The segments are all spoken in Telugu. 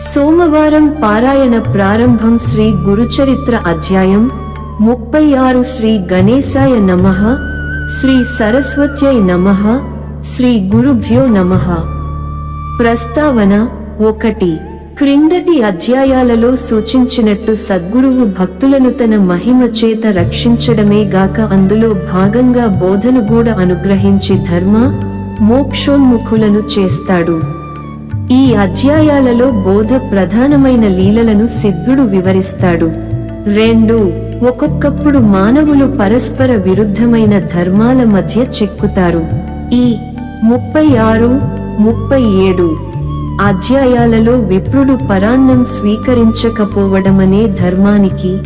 సోమవారం పారాయణ ప్రారంభం శ్రీ గురుచరిత్ర అధ్యాయం ముప్పై ఆరు శ్రీ గణేశాయ నమః శ్రీ సరస్వత్యై నమః శ్రీ గురుభ్యో నమః. ప్రస్తావన ఒకటి. క్రిందటి అధ్యాయాలలో సూచించినట్టు సద్గురువు భక్తులను తన మహిమ చేత రక్షించడమే గాక అందులో భాగంగా బోధను కూడా అనుగ్రహించి ధర్మ మోక్షోన్ముఖులను చేస్తాడు. ఈ అధ్యాయాలలో బోధ ప్రధానమైన లీలలను సిద్ధుడు వివరిస్తాడు. రెండు ఒక్కొక్కప్పుడు మానవులు పరస్పర విరుద్ధమైన ధర్మాల మధ్య చిక్కుతారు. ఈ ముప్పై ఆరు ముప్పై ఏడు అధ్యాయాలలో విప్రుడు పరాన్నం స్వీకరించకపోవడమనే ధర్మానికి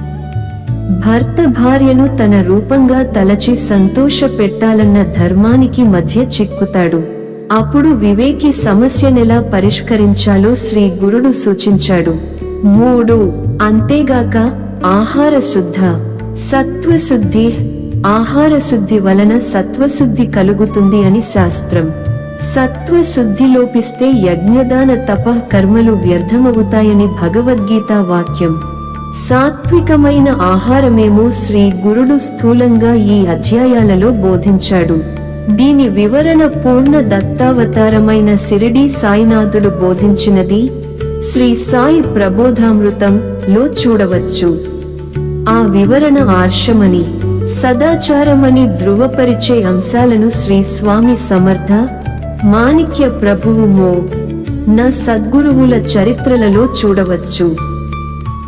భర్త భార్యను తన రూపంగా తలచి సంతోష పెట్టాలన్న ధర్మానికి మధ్య చిక్కుతాడు. అప్పుడు వివేకి సమస్యనెలా పరిష్కరించాలో శ్రీ గురుడు సూచించాడు. మూడు అంతేగాక ఆహార శుద్ధ సత్వశుద్ధి ఆహార శుద్ధి వలన సత్వశుద్ధి కలుగుతుంది అని శాస్త్రం. సత్వశుద్ధి లోపిస్తే యజ్ఞదాన తప కర్మలు వ్యర్థమవుతాయని భగవద్గీత వాక్యం. సాత్వికమైన ఆహారమేమో శ్రీ గురుడు స్థూలంగా ఈ అధ్యాయాలలో బోధించాడు. దీని వివరణ పూర్ణ దత్తావతారమైన సిరిడి సాయినాథుడు బోధించినది శ్రీ సాయి ప్రబోధామృతం లో చూడవచ్చు. ఆ వివరణ ఆర్షమని సదాచారమని ధృవపరిచే అంశాలను శ్రీ స్వామి సమర్థ మాణిక్య ప్రభువు మో న సద్గురువుల చరిత్రలలో చూడవచ్చు.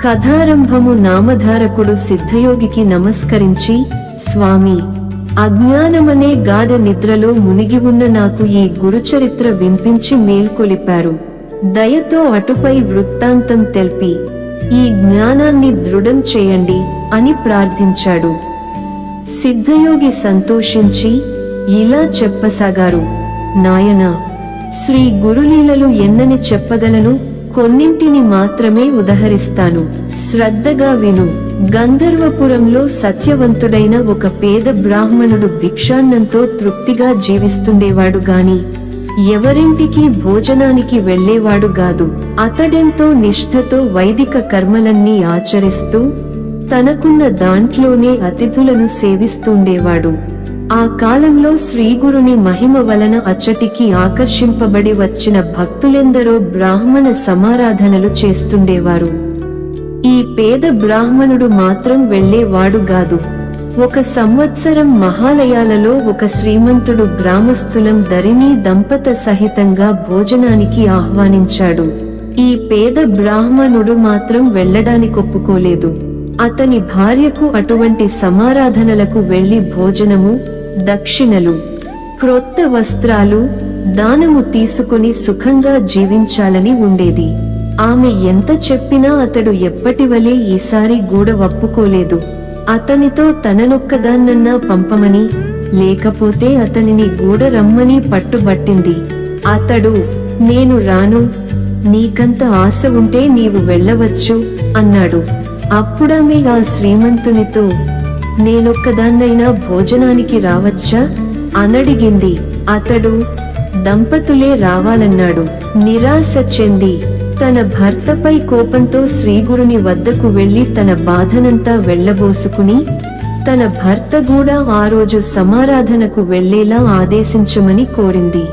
కథారంభము నామధారకుడు సిద్ధయోగికి నమస్కరించి స్వామి అజ్ఞానమనే గాఢ నిద్రలో మునిగి ఉన్న నాకు ఈ గురుచరిత్ర వినిపించి మేల్కొలిపారు దయతో అటుపై వృత్తాంతం తెల్పి ఈ జ్ఞానాన్ని దృఢం చేయండి అని ప్రార్థించాడు. సిద్ధయోగి సంతోషించి ఇలా చెప్పసాగారు నాయనా శ్రీ గురులీలలు ఎన్నని చెప్పగలను? కొన్నింటిని మాత్రమే ఉదహరిస్తాను. శ్రద్ధగా విను. గంధర్వపురంలో సత్యవంతుడైన ఒక పేద బ్రాహ్మణుడు భిక్షాన్నంతో తృప్తిగా జీవిస్తుండేవాడు గాని ఎవరింటికి భోజనానికి వెళ్ళేవాడు గాదు అతడెంతో నిష్ఠతో వైదిక కర్మలన్నీ ఆచరిస్తూ తనకున్న దాంట్లోనే అతిథులను సేవిస్తుండేవాడు. ఆ కాలంలో శ్రీగురుని మహిమ వలన అచ్చటికి ఆకర్షింపబడి వచ్చిన భక్తులెందరో బ్రాహ్మణ సమారాధనలు చేస్తుండేవారు. ఈ పేద బ్రాహ్మణుడు మాత్రం వెళ్ళేవాడు గాదు ఒక సంవత్సరం మహాలయాలలో ఒక శ్రీమంతుడు గ్రామస్థులం ధరిణీ దంపత సహితంగా భోజనానికి ఆహ్వానించాడు. ఈ పేద బ్రాహ్మణుడు మాత్రం వెళ్ళడానికొప్పుకోలేదు అతని భార్యకు అటువంటి సమారాధనలకు వెళ్ళి భోజనము దక్షిణలు క్రొత్త వస్త్రాలు దానము తీసుకుని సుఖంగా జీవించాలని ఉండేది. ఆమె ఎంత చెప్పినా అతడు ఎప్పటివలే ఈసారి గూడ ఒప్పుకోలేదు. అతనితో తననొక్కదాన్నన్నా పంపమని లేకపోతే అతనిని గూడ రమ్మని పట్టుబట్టింది. అతడు నేను రాను నీకంత ఆశ ఉంటే నీవు వెళ్ళవచ్చు అన్నాడు. అప్పుడామె ఆ శ్రీమంతునితో నేనొక్కదాన్నైనా భోజనానికి రావచ్చా? అనడిగింది. అతడు దంపతులే రావాలన్నాడు. నిరాశ చెంది తన భర్తపై కోపంతో శ్రీగురుని వద్దకు వెళ్ళి తన బాధనంతా వెళ్ళబోసుకుని తన భర్త కూడా ఆ రోజు సమారాధనకు వెళ్ళేలా ఆదేశించమని కోరింది.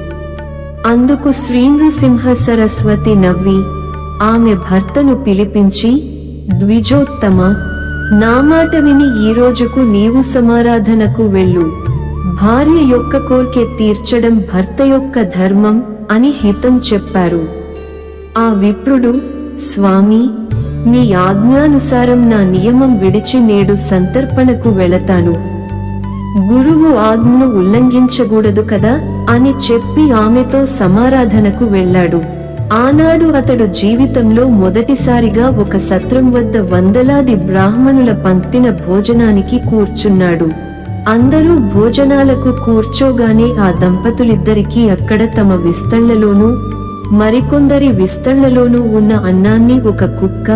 అందుకు శ్రీనృసింహ సరస్వతి నవ్వి ఆమె భర్తను పిలిపించి ద్విజోత్తమ నా మాట విని ఈ రోజుకు నీవు సమారాధనకు వెళ్ళు. భార్య యొక్క కోర్కె తీర్చడం భర్త యొక్క ధర్మం అని హితం చెప్పారు. ఆ విప్రుడు స్వామి మీ ఆజ్ఞానుసారం నా నియమం విడిచి నేడు సంతర్పణకు వెళతాను. గురువు ఆజ్ఞను ఉల్లంఘించకూడదు కదా అని చెప్పి ఆమెతో సమారాధనకు వెళ్ళాడు. ఆనాడు అతడు జీవితంలో మొదటిసారిగా ఒక సత్రం వద్ద వందలాది బ్రాహ్మణుల పంక్తిన భోజనానికి కూర్చున్నాడు. అందరూ భోజనాలకు కూర్చోగానే ఆ దంపతులిద్దరికీ అక్కడ తమ విస్తళ్ళలోనూ మరికొందరి విస్తళ్ళలోనూ ఉన్న అన్నాన్ని ఒక కుక్క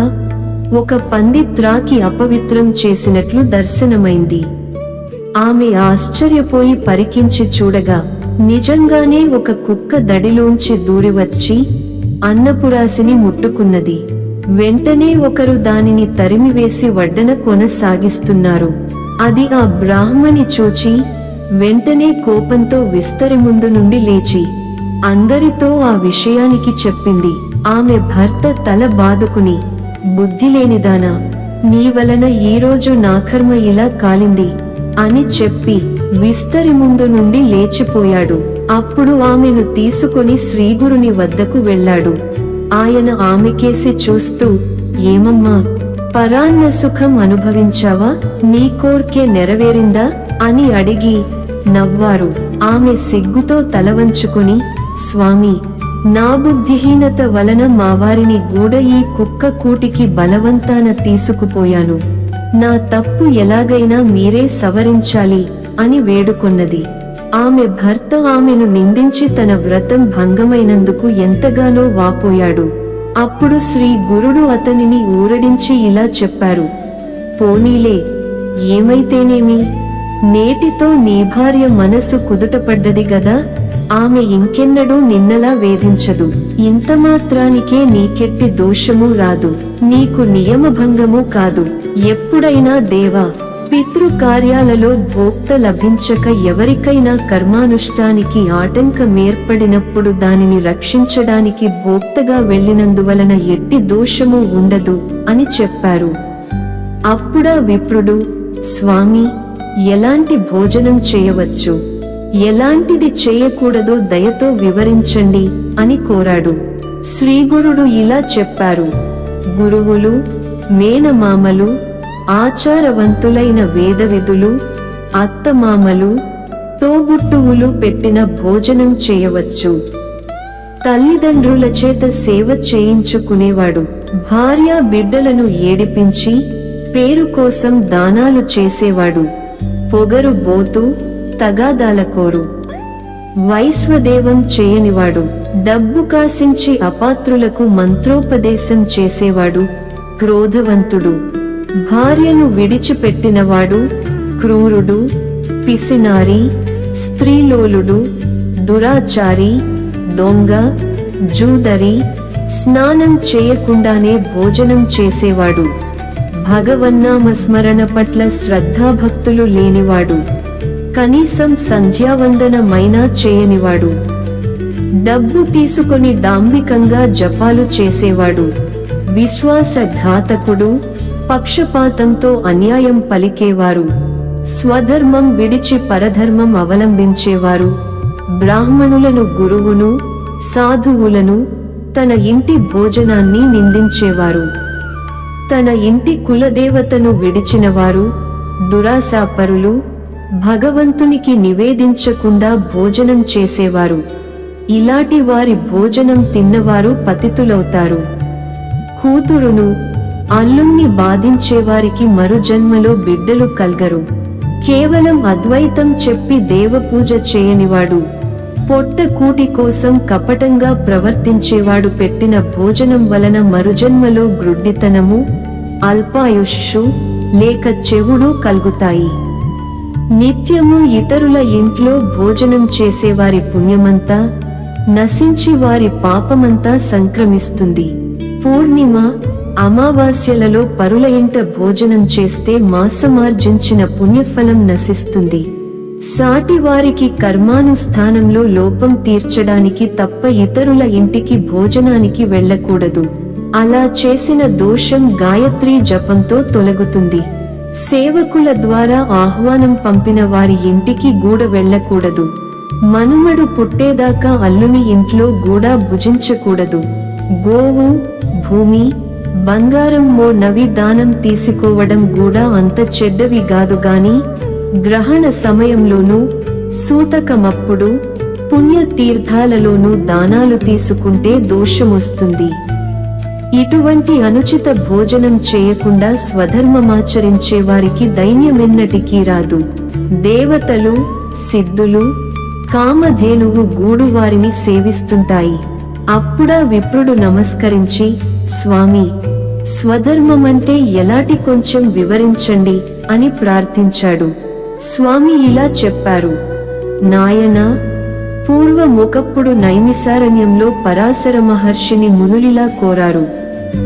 ఒక పంది త్రాకి అపవిత్రం చేసినట్లు దర్శనమైంది. ఆమె ఆశ్చర్యపోయి పరికించి చూడగా నిజంగానే ఒక కుక్క దడిలోంచి దూరివచ్చి అన్నపురాసిని ముట్టుకున్నది. వెంటనే ఒకరు దానిని తరిమివేసి వడ్డన కొనసాగిస్తున్నారు. అది ఆ బ్రాహ్మణి చూచి వెంటనే కోపంతో విస్తరి ముందు నుండి లేచి అందరితో ఆ విషయానికి చెప్పింది. ఆమె భర్త తల బాదుకుని బుద్ధిలేనిదానా నీ వలన ఈరోజు నా కర్మ ఇలా కాలింది? అని చెప్పి విస్తరి ముందు నుండి లేచిపోయాడు. అప్పుడు ఆమెను తీసుకుని శ్రీగురుని వద్దకు వెళ్ళాడు. ఆయన ఆమెకేసి చూస్తూ ఏమమ్మా పరాన్న సుఖం అనుభవించావా? నీ కోర్కె నెరవేరిందా? అని అడిగి నవ్వారు. ఆమె సిగ్గుతో తలవంచుకుని స్వామి నా బుద్ధిహీనత వలన మా వారిని గూడ ఈ కుక్క కూటికి బలవంతాన తీసుకుపోయాను. నా తప్పు ఎలాగైనా మీరే సవరించాలి అని వేడుకొన్నది. ఆమె భర్త ఆమెను నిందించి తన వ్రతం భంగమైనందుకు ఎంతగానో వాపోయాడు. అప్పుడు శ్రీ గురుడు అతనిని ఊరడించి ఇలా చెప్పారు. పోనీలే ఏమైతేనేమి? నేటితో నీ భార్య మనసు కుదుటపడ్డది గదా ఆమె ఇంకెన్నడూ నిన్నలా వేధించదు. ఇంత మాత్రానికే నీకెట్టి దోషము రాదు. నీకు నియమభంగము కాదు. ఎప్పుడైనా దేవా పితృ కార్యాలలో భోక్త లభించక ఎవరికైనా కర్మానుష్ఠానికి ఆటంకమేర్పడినప్పుడు దానిని రక్షించడానికి భోక్తగా వెళ్ళినందువలన ఎట్టి దోషము ఉండదు అని చెప్పారు. అప్పుడా విప్రుడు స్వామి ఎలాంటి భోజనం చేయవచ్చు? ఎలాంటిది చేయకూడదో దయతో వివరించండి అని కోరాడు. శ్రీగురుడు ఇలా చెప్పారు. గురువులు మేనమామలు ఆచారవంతులైన వేదవిధులు అత్తమామలు తోబుట్టువులు పెట్టిన భోజనం చేయవచ్చు. తల్లిదండ్రుల చేత సేవ చేయించుకునేవాడు. భార్య బిడ్డలను ఏడిపించి పేరు కోసం దానాలు చేసేవాడు. పొగరు బోతు తగాదాలకోరు వైశ్వదేవం చేయనివాడు. డబ్బు కాసించి అపాత్రులకు మంత్రోపదేశం చేసేవాడు. క్రోధవంతుడు. భార్యను విడిచిపెట్టినవాడు క్రూరుడు పిసినారి స్త్రీలోలుడు దురాచారి దొంగ జూదరి స్నానం చేయకుండానే భోజనం చేసేవాడు. భగవన్నామస్మరణ పట్ల శ్రద్ధాభక్తులు లేనివాడు. కనీసం సంధ్యావందనమైనా చేయనివాడు. డబ్బు తీసుకొని డాంబికంగా జపాలు చేసేవాడు. విశ్వాసఘాతకుడు పక్షపాతంతో అన్యాయం పలికేవారు. స్వధర్మం విడిచి పరధర్మం అవలంబించేవారు. బ్రాహ్మణులను గురువును సాధువులను తన ఇంటి భోజనాన్ని నిందించేవారు. తన ఇంటి కులదేవతను విడిచినవారు దురాశాపరులు భగవంతునికి నివేదించకుండా భోజనం చేసేవారు. ఇలాంటి వారి భోజనం తిన్నవారు పతితులవుతారు. కూతురును అల్లుణ్ణి బాధించేవారికి మరుజన్మలో బిడ్డలు కల్గరు. కేవలం అద్వైతం చెప్పి దేవపూజ చేయనివాడు. పొట్ట కూటి కోసం కపటంగా ప్రవర్తించేవాడు పెట్టిన భోజనం వలన మరుజన్మలో గ్రుడ్డితనము అల్పాయుష్షు లేక చెవుడు కలుగుతాయి. నిత్యము ఇతరుల ఇంట్లో భోజనం చేసేవారి పుణ్యమంతా నశించి వారి పాపమంతా సంక్రమిస్తుంది. పూర్ణిమ అమావాస్యలలో పరుల ఇంట భోజనం చేస్తే మాసమార్జించిన పుణ్యఫలం నశిస్తుంది. సాటివారికి కర్మానుస్థానంలో కర్మానుష్ఠానంలో లోపం తీర్చడానికి తప్ప ఇతరుల ఇంటికి భోజనానికి వెళ్ళకూడదు. అలా చేసిన దోషం గాయత్రి జపంతో తొలగుతుంది. సేవకుల ద్వారా ఆహ్వానం పంపిన వారి ఇంటికి గూడ వెళ్ళకూడదు. మనుమడు పుట్టేదాకా అల్లుని ఇంట్లో గూడా భుజించకూడదు. గోవు భూమి బంగారం మో నవి దానం తీసుకోవడం కూడా అంత చెడ్డవి కాదు గాని గ్రహణ సమయంలోనూ సూతకమప్పుడు పుణ్య తీర్థాలలోనూ దానాలు తీసుకుంటే దోషమొస్తుంది. ఇటువంటి అనుచిత భోజనం చేయకుండా స్వధర్మమాచరించే వారికి దైన్యమెన్నటికీ రాదు. దేవతలు సిద్ధులు కామధేనువు గూడు వారిని సేవిస్తుంటాయి. అప్పుడా విప్రుడు నమస్కరించి స్వామి స్వధర్మమంటే ఎలాంటి కొంచెం వివరించండి అని ప్రార్థించాడు. స్వామి ఇలా చెప్పారు. నాయనా పూర్వమొకప్పుడు నైమిసారణ్యంలో పరాశర మహర్షిని మునులిలా కోరారు.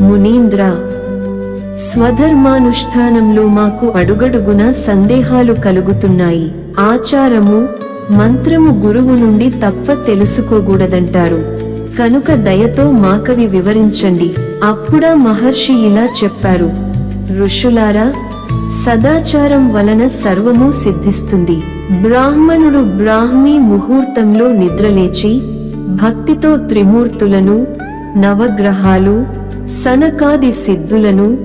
మునీంద్ర స్వధర్మానుష్ఠానంలో మాకు అడుగడుగున సందేహాలు కలుగుతున్నాయి. ఆచారము మంత్రము గురువు నుండి తప్ప తెలుసుకోకూడదంటారు. కనుక దయతో మాకవి వివరించండి. అప్పుడా మహర్షి ఇలా చెప్పారు. ఋషులారా సదాచారం వలన సర్వము సిద్ధిస్తుంది. బ్రాహ్మణుడు బ్రాహ్మీ ముహూర్తంలో నిద్రలేచి భక్తితో త్రిమూర్తులను నవగ్రహాలు సనకాది సిద్ధులను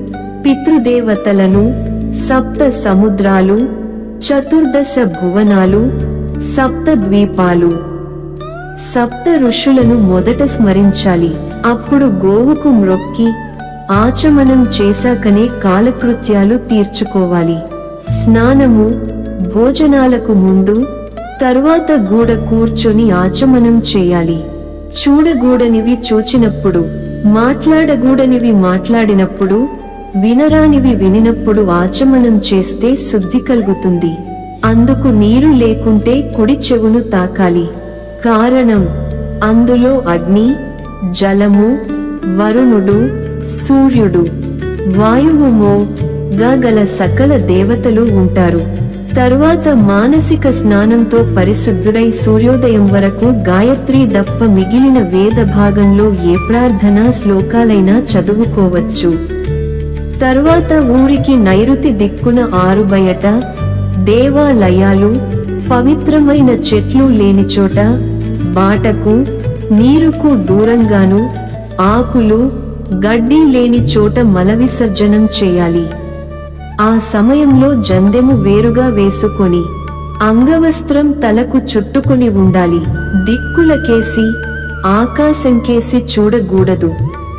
పితృదేవతలను సప్త సముద్రాలు చతుర్దశ భువనాలు సప్త ద్వీపాలు సప్త ఋషులను మొదట స్మరించాలి. అప్పుడు గోవుకు మ్రొక్కి ఆచమనం చేశాకనే కాలకృత్యాలు తీర్చుకోవాలి. స్నానము భోజనాలకు ముందు తర్వాత గూడ కూర్చొని ఆచమనం చేయాలి. చూడగూడనివి చూచినప్పుడు మాట్లాడగూడనివి మాట్లాడినప్పుడు వినరానివి వినినప్పుడు ఆచమనం చేస్తే శుద్ధి కలుగుతుంది. అందుకు నీరు లేకుంటే కుడి చెవును తాకాలి. కారణం అందులో అగ్ని జలము వరుణుడు సూర్యుడు. వాయువుమో గల సకల దేవతలు ఉంటారు. తరువాత మానసిక స్నానంతో పరిశుద్ధుడై సూర్యోదయం వరకు గాయత్రి దప్ప మిగిలిన వేద భాగంలో ఏ ప్రార్థనా శ్లోకాలైనా చదువుకోవచ్చు. తరువాత ఊరికి నైరుతి దిక్కున ఆరు బయట దేవాలయాలు పవిత్రమైన చెట్లు లేని చోట బాటకు నీరుకు దూరంగాను ఆకులు గడ్డి లేని చోట మల విసర్జనం చేయాలి. ఆ సమయంలో జందెము వేరుగా వేసుకొని అంగవస్త్రం తలకు చుట్టుకొని ఉండాలి. దిక్కులకేసి ఆకాశంకేసి చూడగూడదు.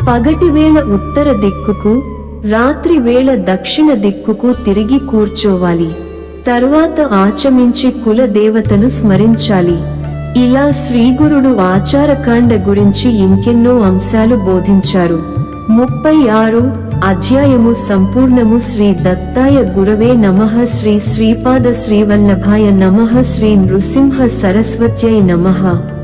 పగటివేళ ఉత్తర దిక్కుకు రాత్రివేళ దక్షిణ దిక్కుకు తిరిగి కూర్చోవాలి. తర్వాత ఆచమించి కుల దేవతను స్మరించాలి. ఇలా శ్రీగురుడు ఆచారకాండ గురించి ఇంకెన్నో అంశాలు బోధించారు. ముప్పై ఆరు అధ్యాయము సంపూర్ణము శ్రీ దత్తాయ గురవే నమః శ్రీ శ్రీపాద శ్రీవల్లభాయ నమః శ్రీ నృసింహ సరస్వత్యై నమః.